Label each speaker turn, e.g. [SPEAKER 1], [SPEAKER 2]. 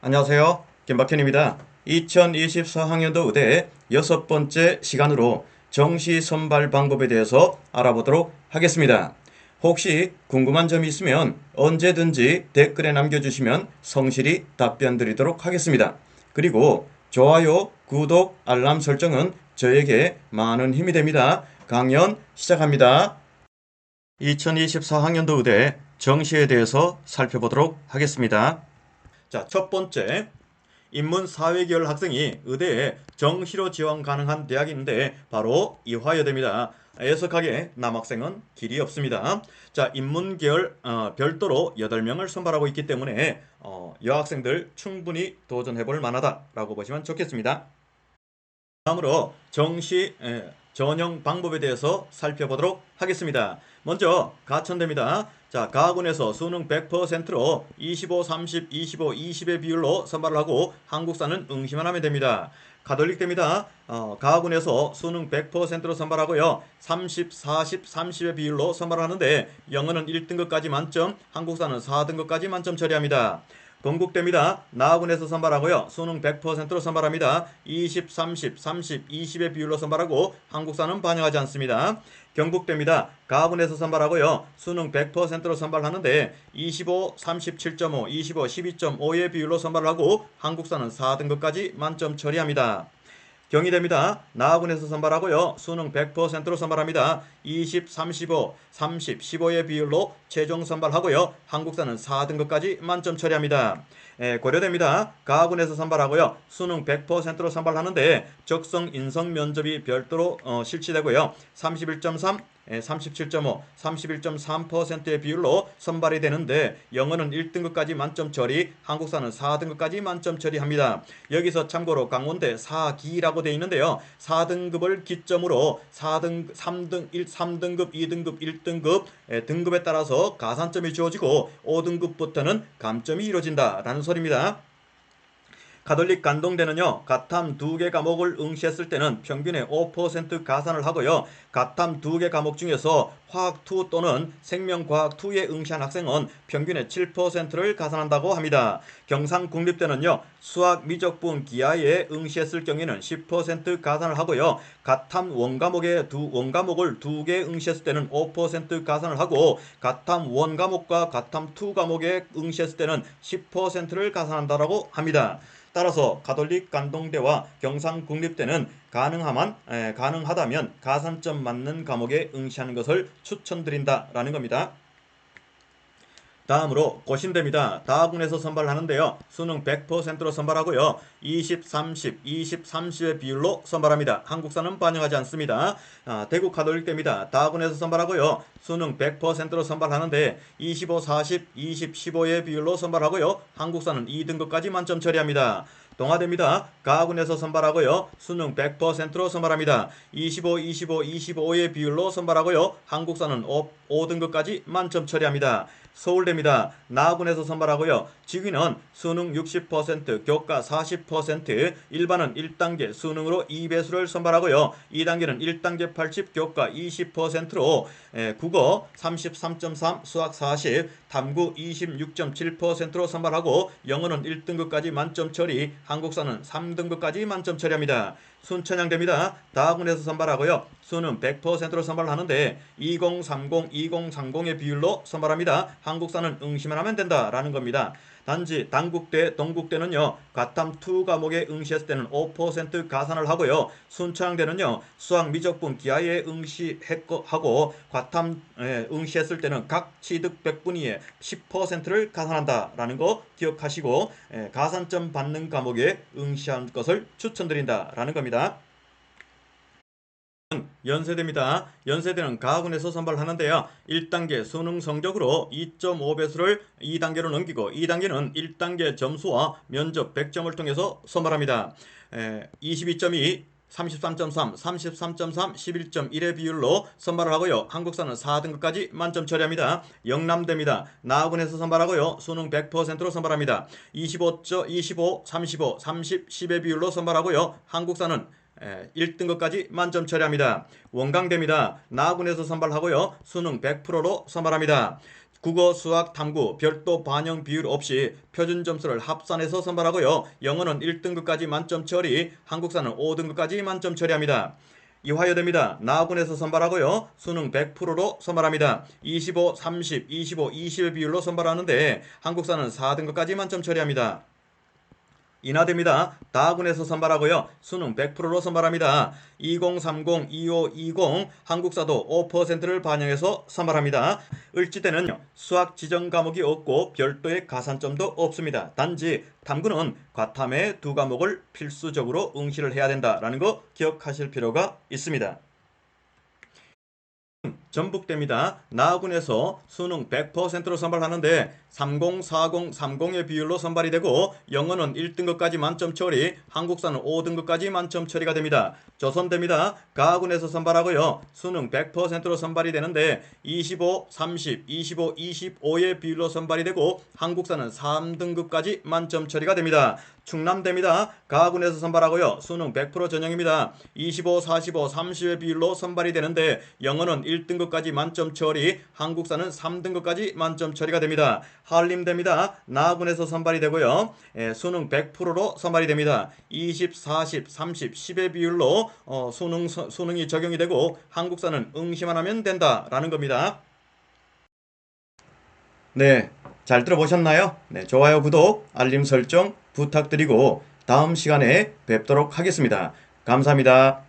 [SPEAKER 1] 안녕하세요. 김박현입니다. 2024학년도 의대 여섯 번째 시간으로 정시 선발 방법에 대해서 알아보도록 하겠습니다. 혹시 궁금한 점이 있으면 언제든지 댓글에 남겨주시면 성실히 답변 드리도록 하겠습니다. 그리고 좋아요, 구독, 알람 설정은 저에게 많은 힘이 됩니다. 강연 시작합니다. 2024학년도 의대 정시에 대해서 살펴보도록 하겠습니다. 자, 첫 번째. 인문 사회계열 학생이 의대에 정시로 지원 가능한 대학인데 바로 이화여대입니다. 애석하게 남학생은 길이 없습니다. 자, 인문계열 어, 별도로 8명을 선발하고 있기 때문에 어, 여학생들 충분히 도전해 볼 만하다라고 보시면 좋겠습니다. 다음으로 정시 에, 전형 방법에 대해서 살펴보도록 하겠습니다. 먼저 가천대입니다. 자, 가군에서 수능 100%로 25, 30, 25, 20의 비율로 선발을 하고 한국사는 응시만 하면 됩니다. 가톨릭대입니다. 어, 가군에서 수능 100%로 선발하고요. 30, 40, 30의 비율로 선발하는데 영어는 1등급까지 만점, 한국사는 4등급까지 만점 처리합니다. 건국대입니다. 나학원에서 선발하고요. 수능 100%로 선발합니다. 20, 30, 30, 20의 비율로 선발하고 한국사는 반영하지 않습니다. 경북대입니다. 가학원에서 선발하고요. 수능 100%로 선발하는데 25, 37.5, 25, 12.5의 비율로 선발하고 한국사는 4등급까지 만점 처리합니다. 경희대입니다. 나학원에서 선발하고요. 수능 100%로 선발합니다. 20, 35, 30, 15의 비율로 최종 선발하고요. 한국사는 4등급까지 만점 처리합니다. 에, 고려대입니다. 가학원에서 선발하고요. 수능 100%로 선발하는데 적성 인성 면접이 별도로 어, 실시되고요. 31.3, 37.5, 31.3%의 비율로 선발이 되는데 영어는 1등급까지 만점 처리, 한국사는 4등급까지 만점 처리합니다. 여기서 참고로 강원대 4기라고 되어 있는데요. 4등급을 기점으로 4등, 3등, 1, 3등급, 2등급, 1등급 에, 등급에 따라서 가산점이 주어지고 5등급부터는 감점이 이루어진다라는 소리입니다. 가톨릭 간동대는요, 가탐 두 개 과목을 응시했을 때는 평균의 5% 가산을 하고요, 가탐 두 개 과목 중에서 화학 2 또는 생명과학 2에 응시한 학생은 평균의 7%를 가산한다고 합니다. 경상국립대는요, 수학 미적분 기하에 응시했을 경우에는 10% 가산을 하고요, 가탐 원과목의 두 원과목을 두 개 응시했을 때는 5% 가산을 하고, 가탐 원 과목과 가탐 2 과목에 응시했을 때는 10%를 가산한다라고 합니다. 따라서 가톨릭 간동대와 경상국립대는 가능하만 에, 가능하다면 가산점 맞는 과목에 응시하는 것을 추천드린다라는 겁니다. 다음으로 고신대입니다. 다학군에서 선발하는데요. 수능 100%로 선발하고요. 20, 30, 20, 30의 비율로 선발합니다. 한국사는 반영하지 않습니다. 아, 대구 가톨릭대입니다. 다학군에서 선발하고요. 수능 100%로 선발하는데 25, 40, 20, 15의 비율로 선발하고요. 한국사는 2등급까지 만점 처리합니다. 동아대입니다. 가학군에서 선발하고요. 수능 100%로 선발합니다. 25, 25, 25의 비율로 선발하고요. 한국사는 5, 5등급까지 만점 처리합니다. 서울대입니다. 나학군에서 선발하고요. 직위는 수능 60%, 교과 40%, 일반은 1단계 수능으로 2배수를 선발하고요. 2단계는 1단계 80, 교과 20%로 에, 국어 33.3, 수학 40, 탐구 26.7%로 선발하고 영어는 1등급까지 만점 처리, 한국사는 3등급까지 만점 처리합니다. 순천향대입니다. 다학군에서 선발하고요. 수능 100%로 선발하는데 2030, 2030의 비율로 선발합니다. 한국사는 응시만 하면 된다라는 겁니다. 단지 단국대, 동국대는요. 가탐 2 과목에 응시했을 때는 5% 가산을 하고요. 순천향대는요. 수학 미적분 기하에 응시하고 과탐 에 응시했을 때는 각 취득 100분위에 10%를 가산한다라는 거 기억하시고 에, 가산점 받는 과목에 응시한 것을 추천드린다라는 겁니다. 연세대입니다. 연세대는 가학원에서 선발하는데요. 1단계 수능 성적으로 2.5배수를 2단계로 넘기고 2단계는 1단계 점수와 면접 100점을 통해서 선발합니다. 22.2 33.3, 33.3, 11.1의 비율로 선발을 하고요. 한국사는 4등급까지 만점 처리합니다. 영남대입니다. 나학원에서 선발하고요. 수능 100%로 선발합니다. 25, 25, 35, 30, 10의 비율로 선발하고요. 한국사는 1등급까지 만점 처리합니다. 원광대입니다. 나학원에서 선발하고요. 수능 100%로 선발합니다. 국어, 수학, 탐구 별도 반영 비율 없이 표준 점수를 합산해서 선발하고요. 영어는 1등급까지 만점 처리, 한국사는 5등급까지 만점 처리합니다. 이화여대입니다. 나군에서 선발하고요. 수능 100%로 선발합니다. 25, 30, 25, 20의 비율로 선발하는데 한국사는 4등급까지 만점 처리합니다. 인하대입니다. 다군에서 선발하고요. 수능 100%로 선발합니다. 2030, 2520 한국사도 5%를 반영해서 선발합니다. 을지대는 수학 지정 과목이 없고 별도의 가산점도 없습니다. 단지 탐구는 과탐의 두 과목을 필수적으로 응시를 해야 된다라는 거 기억하실 필요가 있습니다. 전북대입니다. 나군에서 수능 100%로 선발하는데 30, 40, 30의 비율로 선발이 되고 영어는 1등급까지 만점 처리, 한국사는 5등급까지 만점 처리가 됩니다. 조선대입니다. 가군에서 선발하고요. 수능 100%로 선발이 되는데 25, 30, 25, 25의 비율로 선발이 되고 한국사는 3등급까지 만점 처리가 됩니다. 충남대입니다. 가군에서 선발하고요. 수능 100% 전형입니다. 25, 45, 30의 비율로 선발이 되는데 영어는 1등 급까지 만점 처리, 한국사는 3등급까지 만점 처리가 됩니다. 한림대입니다. 나군에서 선발이 되고요. 예, 수능 100%로 선발이 됩니다. 20, 40, 30, 10의 비율로 어, 수능 서- 수능이 적용이 되고 한국사는 응시만 하면 된다라는 겁니다. 네, 잘 들어보셨나요? 네, 좋아요, 구독, 알림 설정 부탁드리고 다음 시간에 뵙도록 하겠습니다. 감사합니다.